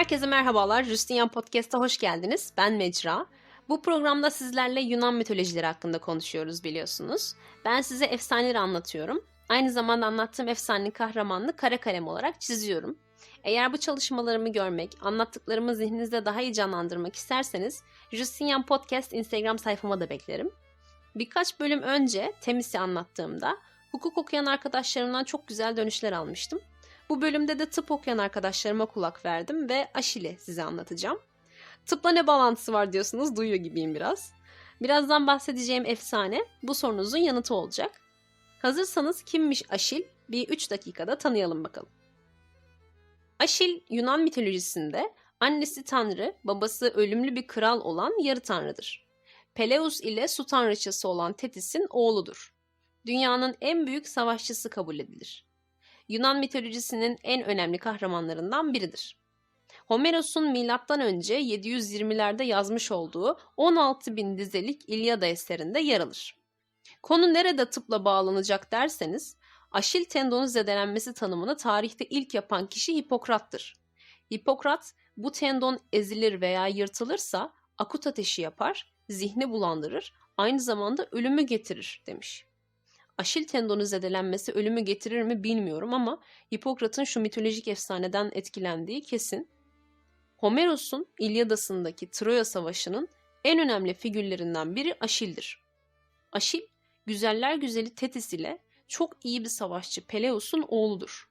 Herkese merhabalar. Justinian Podcast'a hoş geldiniz. Ben Mecra. Bu programda sizlerle Yunan mitolojileri hakkında konuşuyoruz biliyorsunuz. Ben size efsaneleri anlatıyorum. Aynı zamanda anlattığım efsanenin kahramanını kara kalem olarak çiziyorum. Eğer bu çalışmalarımı görmek, anlattıklarımı zihninizde daha iyi canlandırmak isterseniz Justinian Podcast Instagram sayfama da beklerim. Birkaç bölüm önce Temis'i anlattığımda hukuk okuyan arkadaşlarımdan çok güzel dönüşler almıştım. Bu bölümde de tıp okuyan arkadaşlarıma kulak verdim ve Aşil'i size anlatacağım. Tıpla ne bağlantısı var diyorsunuz, duyuyor gibiyim biraz. Birazdan bahsedeceğim efsane bu sorunuzun yanıtı olacak. Hazırsanız kimmiş Aşil? Bir 3 dakikada tanıyalım bakalım. Aşil Yunan mitolojisinde annesi tanrı, babası ölümlü bir kral olan yarı tanrıdır. Peleus ile su tanrıçası olan Tetis'in oğludur. Dünyanın en büyük savaşçısı kabul edilir. Yunan mitolojisinin en önemli kahramanlarından biridir. Homeros'un milattan önce 720'lerde yazmış olduğu 16 bin dizelik İlyada eserinde yer alır. Konu nerede tıpla bağlanacak derseniz, Aşil tendonu zedelenmesi tanımını tarihte ilk yapan kişi Hipokrat'tır. Hipokrat, bu tendon ezilir veya yırtılırsa akut ateşi yapar, zihni bulandırır, aynı zamanda ölümü getirir demiş. Aşil tendonu zedelenmesi ölümü getirir mi bilmiyorum ama Hipokrat'ın şu mitolojik efsaneden etkilendiği kesin. Homeros'un İlyadası'ndaki Troya Savaşı'nın en önemli figürlerinden biri Aşil'dir. Aşil, güzeller güzeli Tetis ile çok iyi bir savaşçı Peleus'un oğludur.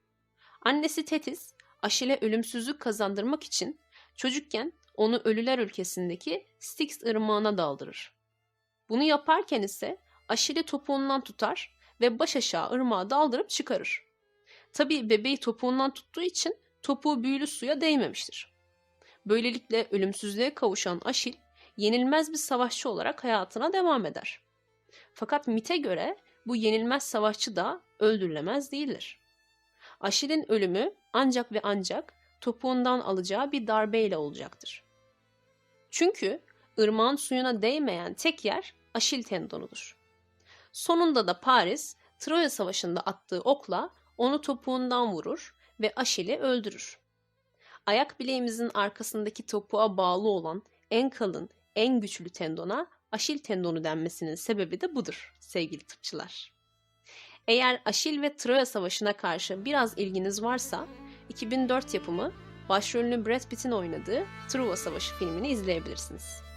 Annesi Tetis, Aşil'e ölümsüzlük kazandırmak için çocukken onu ölüler ülkesindeki Styx ırmağına daldırır. Bunu yaparken ise Aşil'i topuğundan tutar ve baş aşağı ırmağa daldırıp çıkarır. Tabi bebeği topuğundan tuttuğu için topuğu büyülü suya değmemiştir. Böylelikle ölümsüzlüğe kavuşan Aşil yenilmez bir savaşçı olarak hayatına devam eder. Fakat mite göre bu yenilmez savaşçı da öldürülemez değildir. Aşil'in ölümü ancak ve ancak topuğundan alacağı bir darbeyle olacaktır. Çünkü ırmağın suyuna değmeyen tek yer Aşil tendonudur. Sonunda da Paris, Troya Savaşı'nda attığı okla onu topuğundan vurur ve Aşil'i öldürür. Ayak bileğimizin arkasındaki topuğa bağlı olan en kalın, en güçlü tendona Aşil tendonu denmesinin sebebi de budur sevgili tıpçılar. Eğer Aşil ve Troya Savaşı'na karşı biraz ilginiz varsa 2004 yapımı başrolünü Brad Pitt'in oynadığı Truva Savaşı filmini izleyebilirsiniz.